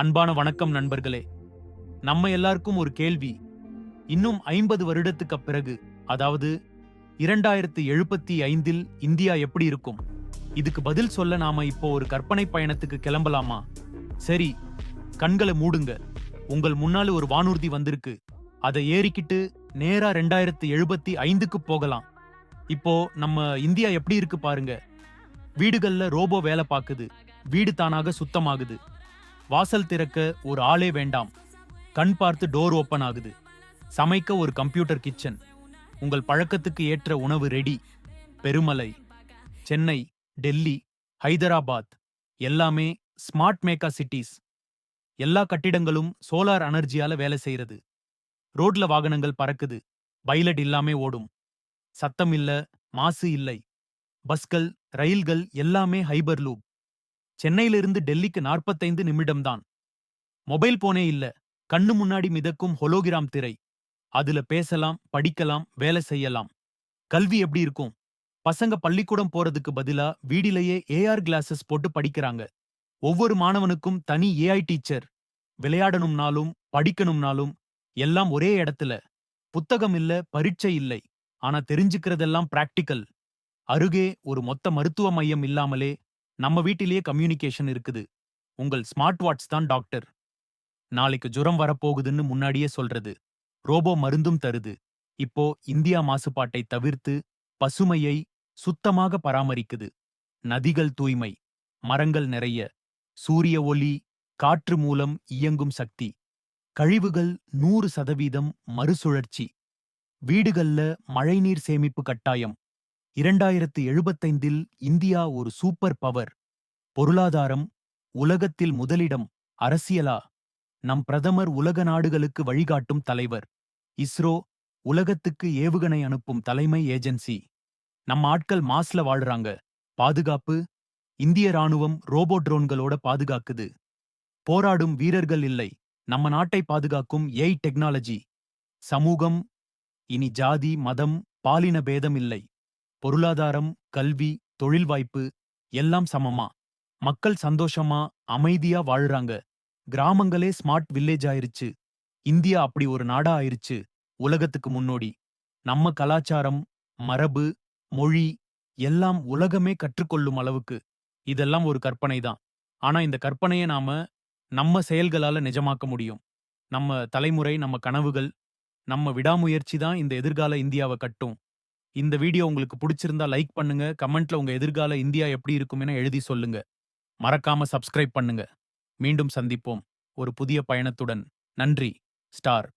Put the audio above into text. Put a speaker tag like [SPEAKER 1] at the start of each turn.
[SPEAKER 1] அன்பான வணக்கம் நண்பர்களே. நம்ம எல்லாருக்கும் ஒரு கேள்வி. இன்னும் ஐம்பது வருடத்துக்கு பிறகு அதாவது இரண்டாயிரத்து எழுபத்தி ஐந்தில் இந்தியா எப்படி இருக்கும்? இதுக்கு பதில் சொல்ல நாம இப்போ ஒரு கற்பனை பயணத்துக்கு கிளம்பலாமா? சரி கண்களை மூடுங்க. உங்கள் முன்னால ஒரு வானூர்தி வந்திருக்கு. அதை ஏறிக்கிட்டு நேரா ரெண்டாயிரத்து எழுபத்தி ஐந்துக்கு போகலாம். இப்போ நம்ம இந்தியா எப்படி இருக்கு பாருங்க. வீடுகள்ல ரோபோ வேலை பார்க்குது. வீடு தானாக சுத்தமாகுது. வாசல் திறக்க ஒரு ஆளே வேண்டாம். கண் பார்த்து டோர் ஓப்பன் ஆகுது. சமைக்க ஒரு கம்ப்யூட்டர் கிச்சன். உங்கள் பழக்கத்துக்கு ஏற்ற உணவு ரெடி. பெருமலை சென்னை டெல்லி ஹைதராபாத் எல்லாமே ஸ்மார்ட் மேக்கா சிட்டிஸ். எல்லா கட்டிடங்களும் சோலார் எனர்ஜியால வேலை செய்யறது. ரோட்ல வாகனங்கள் பறக்குது. பைலட் இல்லாமே ஓடும். சத்தம் இல்ல மாசு இல்லை. பஸ்கள் ரயில்கள் எல்லாமே ஹைபர் லூப். சென்னையிலிருந்து டெல்லிக்கு நாற்பத்தைந்து நிமிடம்தான். மொபைல் போனே இல்ல. கண்ணு முன்னாடி மிதக்கும் ஹொலோகிராம் திரை. அதுல பேசலாம் படிக்கலாம் வேலை செய்யலாம். கல்வி எப்படி இருக்கும்? பசங்க பள்ளிக்கூடம் போறதுக்கு பதிலா வீடிலேயே ஏஆர் கிளாஸஸ் போட்டு படிக்கிறாங்க. ஒவ்வொரு மாணவனுக்கும் தனி ஏஐ டீச்சர் விளையாடணும்னாலும் படிக்கணும்னாலும் எல்லாம் ஒரே இடத்துல. புத்தகம் இல்ல பரீட்சை இல்லை. ஆனா தெரிஞ்சுக்கிறதெல்லாம் பிராக்டிக்கல் அருகே ஒரு மொத்த மருத்துவ மையம் இல்லாமலே நம்ம வீட்டிலேயே கம்யூனிகேஷன் இருக்குது. உங்கள் ஸ்மார்ட் வாட்ச் தான் டாக்டர் நாளைக்கு ஜுரம் வரப்போகுதுன்னு முன்னாடியே சொல்றது. ரோபோ மருந்தும் தருது. இப்போ இந்தியா மாசுபாட்டை தவிர்த்து பசுமையை சுத்தமாக பராமரிக்குது. நதிகள் தூய்மை மரங்கள் நிறைய சூரிய ஒளி காற்று மூலம் இயங்கும் சக்தி. கழிவுகள் நூறு சதவீதம் மறுசுழற்சி. வீடுகள்ல மழைநீர் சேமிப்பு கட்டாயம். இரண்டாயிரத்து எழுபத்தைந்தில் இந்தியா ஒரு சூப்பர் பவர் பொருளாதாரம் உலகத்தில் முதலிடம் அரசியலா? நம் பிரதமர் உலக நாடுகளுக்கு வழிகாட்டும் தலைவர். இஸ்ரோ உலகத்துக்கு ஏவுகணை அனுப்பும் தலைமை ஏஜென்சி. நம் ஆட்கள் மாஸ்ல வாழ்றாங்க. பாதுகாப்பு இந்திய ராணுவம் ரோபோ ட்ரோன்களோட பாதுகாக்குது. போராடும் வீரர்கள் இல்லை. நம்ம நாட்டை பாதுகாக்கும் ஏய் டெக்னாலஜி. சமூகம் இனி ஜாதி மதம் பாலின பேதம் இல்லை. பொருளாதாரம் கல்வி தொழில் வாய்ப்பு எல்லாம் சமமா? மக்கள் சந்தோஷமா அமைதியா வாழ்றாங்க. கிராமங்களே ஸ்மார்ட் வில்லேஜ் ஆயிருச்சு. இந்தியா அப்படி ஒரு நாடா ஆயிருச்சு உலகத்துக்கு முன்னோடி. நம்ம கலாச்சாரம் மரபு மொழி எல்லாம் உலகமே கற்றுக்கொள்ளும் அளவுக்கு. இதெல்லாம் ஒரு கற்பனை தான் ஆனா இந்த கற்பனையை நாம நம்ம செயல்களால நிஜமாக்க முடியும். நம்ம தலைமுறை நம்ம கனவுகள் நம்ம விடாமுயற்சி தான் இந்த எதிர்கால இந்தியாவை கட்டும். இந்த வீடியோ உங்களுக்கு பிடிச்சிருந்தா லைக் பண்ணுங்க. கமெண்ட்ல உங்க எதிர்கால இந்தியா எப்படி இருக்கும் என எழுதி சொல்லுங்க. மறக்காம சப்ஸ்கிரைப் பண்ணுங்க. மீண்டும் சந்திப்போம். ஒரு புதிய பயணத்துடன். நன்றி. ஸ்டார்.